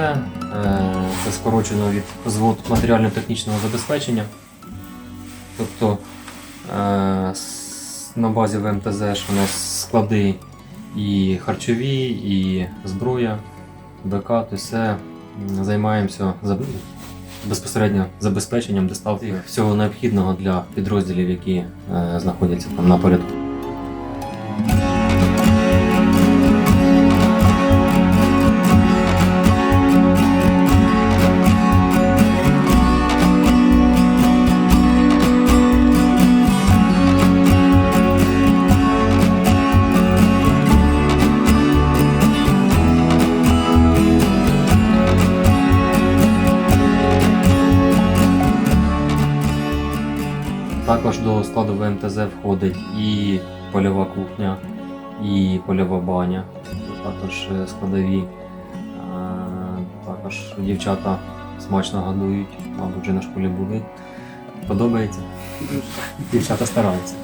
е, це скорочено від звод матеріально-технічного забезпечення. Тобто е, на базі ВМТЗ ж у нас склади і харчові, і зброя, БК, то все займаємося за- безпосередньо забезпеченням доставки всього необхідного для підрозділів, які е, знаходяться там на порядку. Також до складу ВМТЗ входить і польова кухня, і польова баня, також е, складові. Е, Також дівчата смачно годують, мабуть, вже на школі були. Подобається? Дівчата стараються.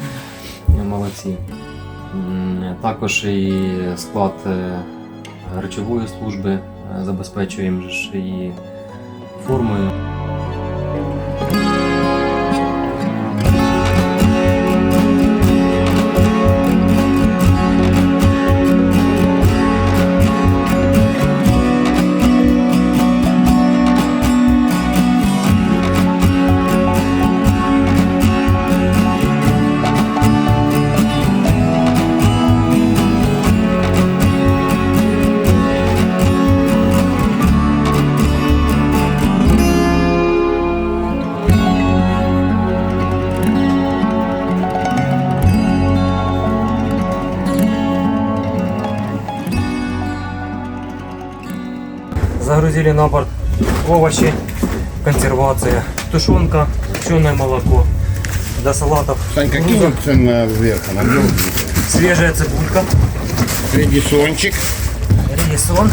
Е, Молодці. Також і склад речової служби забезпечуємо і формою. загрузили на борт овощи, консервация, тушенка, пшеное молоко. До салатов. Сань, какие Груза. цены вверх? Она Свежая цибулька. Редисончик. Редисон.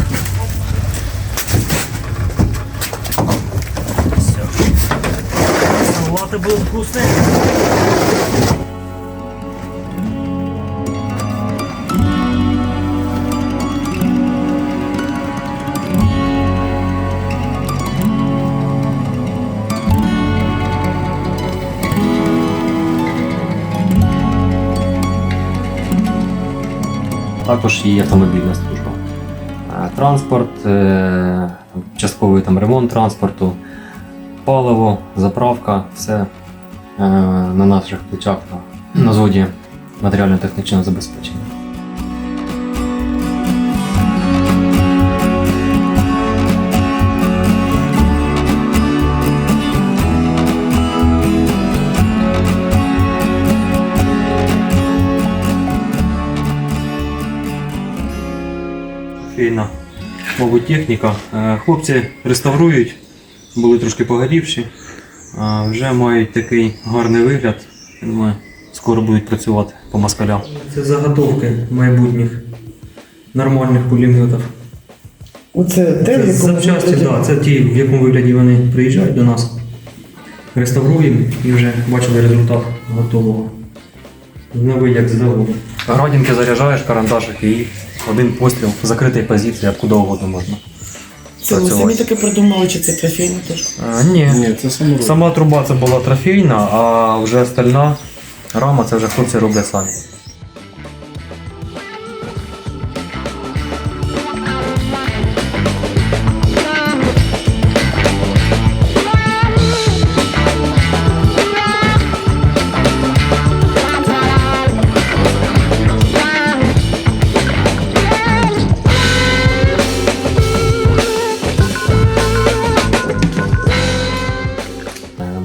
Все. Салаты были вкусные. Також і автомобільна служба. Е, Транспорт, е, частковий там, ремонт транспорту, паливо, заправка, все е, на наших плечах на, зоді матеріально-технічного забезпечення. Мабуть, техніка. Е, Хлопці реставрують, були трошки погорівші, вже мають такий гарний вигляд. Я Думаю, скоро будуть працювати по москалям. Це заготовки майбутніх нормальних пулеметів. Оце те, в якому запчасті, вигляді- да, це ті, в якому вигляді вони приїжджають до нас. Реставруємо і вже бачили результат готового. Новий як з заводу. Градінки заряджаєш, карандашик і один постріл, закритий позиції, куди угодно можна. Це ви самі таке придумали, чи це трофейна теж? А, ні. Ні, це саморобна. Сама труба це була трофейна, а вже стальна рама це вже хлопці роблять самі.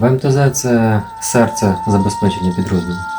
Е, МТЗ це серце забезпечення підрозділу.